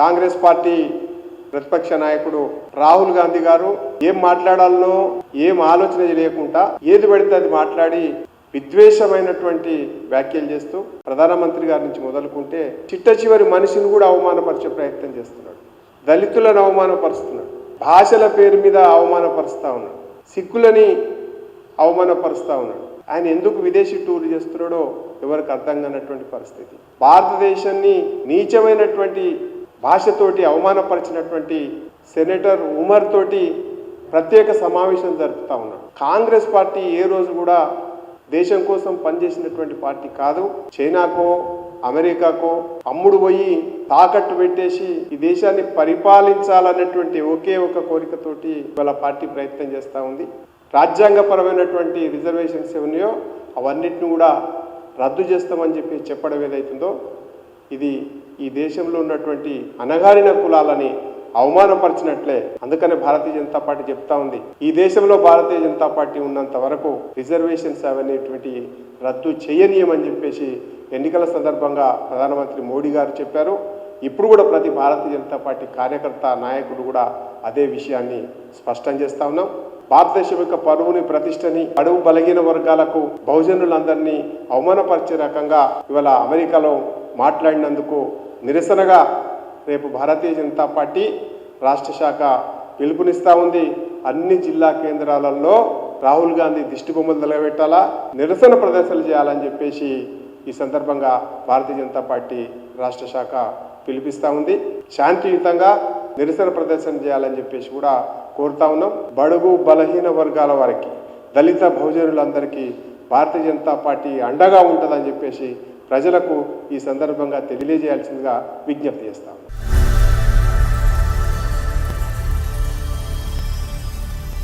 Congress party ప్రతిపక్ష నాయకుడు రాహుల్ గాంధీ గారు ఏం మాట్లాడాలనో ఏం ఆలోచన చేయకుండా ఏది పడితే అది మాట్లాడి విద్వేషమైనటువంటి వ్యాఖ్యలు చేస్తూ ప్రధానమంత్రి గారి నుంచి మొదలుకుంటే చిట్ట చివరి మనిషిని కూడా అవమానపరిచే ప్రయత్నం చేస్తున్నాడు. దళితులను అవమానపరుస్తున్నాడు. భాషల పేరు మీద అవమానపరుస్తూ ఉన్నాడు. సిక్కులని అవమానపరుస్తూ ఉన్నాడు. ఆయన ఎందుకు విదేశీ టూర్ చేస్తున్నాడో ఎవరికి అర్థం కానటువంటి పరిస్థితి. భారతదేశాన్ని నీచమైనటువంటి భాషతోటి అవమానపరిచినటువంటి సెనేటర్ ఉమర్ తోటి ప్రత్యేక సమావేశం జరుపుతా ఉన్నాడు. కాంగ్రెస్ పార్టీ ఏ రోజు కూడా దేశం కోసం పనిచేసినటువంటి పార్టీ కాదు. చైనాకో అమెరికాకో అమ్ముడు పోయి తాకట్టు పెట్టేసి ఈ దేశాన్ని పరిపాలించాలన్నటువంటి ఒకే ఒక కోరికతోటి ఇవాళ పార్టీ ప్రయత్నం చేస్తూ ఉంది. రాజ్యాంగపరమైనటువంటి రిజర్వేషన్స్ ఉన్నాయో అవన్నిటిని కూడా రద్దు చేస్తామని చెప్పి చెప్పడం ఏదైతుందో ఇది ఈ దేశంలో ఉన్నటువంటి అణగారిన కులాలని అవమానపరిచినట్లే అందుకనే భారతీయ జనతా పార్టీ చెప్తా ఉంది. ఈ దేశంలో భారతీయ జనతా పార్టీ ఉన్నంత వరకు రిజర్వేషన్స్ అనేటువంటి రద్దు చేయనీయమని చెప్పేసి ఎన్నికల సందర్భంగా ప్రధానమంత్రి మోడీ గారు చెప్పారు. ఇప్పుడు కూడా ప్రతి భారతీయ జనతా పార్టీ కార్యకర్త నాయకుడు కూడా అదే విషయాన్ని స్పష్టం చేస్తా ఉన్నాం. భారతదేశం యొక్క పరువుని ప్రతిష్టని అడుగు బలహీన వర్గాలకు బహుజనులందరినీ అవమానపరిచే రకంగా ఇవాళ అమెరికాలో మాట్లాడినందుకు నిరసనగా రేపు భారతీయ జనతా పార్టీ రాష్ట్ర శాఖ పిలుపునిస్తూ ఉంది. అన్ని జిల్లా కేంద్రాలలో రాహుల్ గాంధీ దిష్టి బొమ్మలు నిలబెట్టాలా నిరసన ప్రదర్శనలు చేయాలని చెప్పేసి ఈ సందర్భంగా భారతీయ జనతా పార్టీ రాష్ట్ర శాఖ పిలిపిస్తా ఉంది. శాంతియుతంగా నిరసన ప్రదర్శన చేయాలని చెప్పేసి కూడా కోరుతా ఉన్నాం. బడుగు బలహీన వర్గాల వారికి దళిత బహుజనులందరికీ భారతీయ జనతా పార్టీ అండగా ఉంటుందని చెప్పేసి ప్రజలకు ఈ సందర్భంగా తెలియజేయాల్సిందిగా విజ్ఞప్తి చేస్తాము.